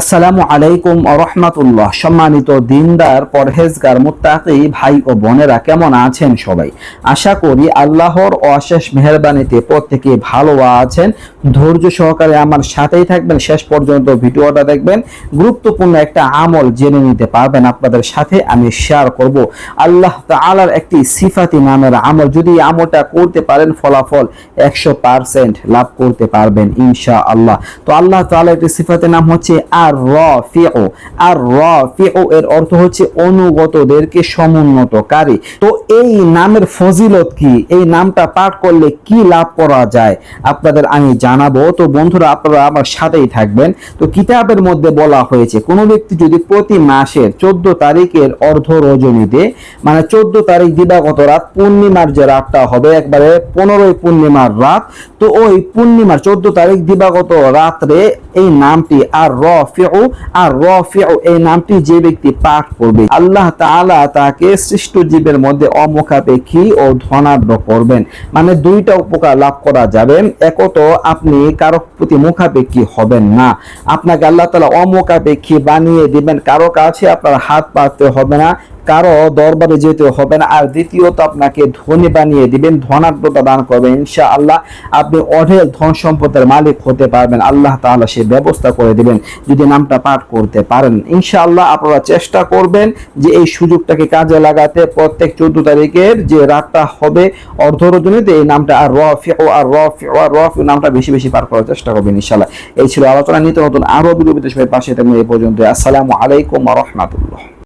আসসালামু আলাইকুম রহমাতুল্লাহ। সম্মানিত দিনদার, পরহেজগার, মুত্তাকি ভাই ও বোনেরা, কেমন আছেন সবাই? আশা করি আল্লাহর অশেষ মেহরবানিতে প্রত্যেকে ভালো আছেন। ধৈর্য সহকারে আমার সাথেই থাকবেন। শেষ পর্যন্ত ভিডিওটা দেখবেন। গুরুত্বপূর্ণ একটা আমল জেনে নিতে পারবেন আপনাদের সাথে। আমি শেয়ার করব। আল্লাহ তাআলার একটি সিফাতি নামের আমল। যদি আমলটা করতে পারেন, ফলাফল একশো পার্সেন্ট লাভ করতে পারবেন ইনশা আল্লাহ তো আল্লাহ তাআলার একটি সিফাতের নাম হচ্ছে আর রফিউ আর রফিউ এর অর্থ হচ্ছে অনুগতদেরকে সমুন্নতকারী। তো এই নামের ফজিলত কি? এই নামটা পাঠ করলে কি লাভ করা যায়? আপনাদের আমি জানাব। তো বন্ধুরা, আপনারা আমার সাথেই থাকবেন। তো কিতাবের মধ্যে বলা হয়েছে, কোনো ব্যক্তি যদি প্রতি মাসের চোদ্দ তারিখের অর্ধ রজনীতে মানে চোদ্দ তারিখ দিবাগত রাত পূর্ণিমার যে রাতটা হবে, একবারে পনেরোই পূর্ণিমার রাত, তো ওই পূর্ণিমার চোদ্দ তারিখ দিবাগত রাত্রে এই নামটি আর রফিউ আর রফিউ এই নামটি যে ব্যক্তি পাঠ করবে, আল্লাহ তাআলা তাকে সৃষ্ট জীবের মধ্যে অমুখাপেক্ষী ও ধনাঢ্য করবেন। মানে দুইটা উপকার লাভ করা যাবে। একত, আপনি কারও প্রতি মুখাপেক্ষী হবেন না। আপনাকে আল্লাহ তাআলা অমুখাপেক্ষী বানিয়ে দিবেন। কারও কাছে আপনার হাত পাততে হবে না। কারও দরবারে যেতে হবে না। আর দ্বিতীয়ত আপনাকে ধনী বানিয়ে দিবেন, ধনাঢ্যতা দান করবেন। ইনশা আল্লাহ আপনি অঢেল ধন সম্পদের মালিক হতে পারবেন। আল্লাহ তাআলা সে ব্যবস্থা করে দিবেন, যদি নামটা পাঠ করতে পারেন। ইনশা আল্লাহ আপনারা চেষ্টা করবেন যে এই সুযোগটাকে কাজে লাগাতে। প্রত্যেক চোদ্দ তারিখের যে রাতটা হবে, অর্ধরজনীতে এই নামটা আর রফি ও আর রফি ও আর রফি নামটা বেশি বেশি পাঠ করার চেষ্টা করবেন ইনশাআল্লাহ। এই ছিল আলোচনা। নিত্য নতুন আরও বিরোধী সবাই পাশে থাকবেন এই পর্যন্ত আসসালামু আলাইকুম রহমাতুল্লাহ।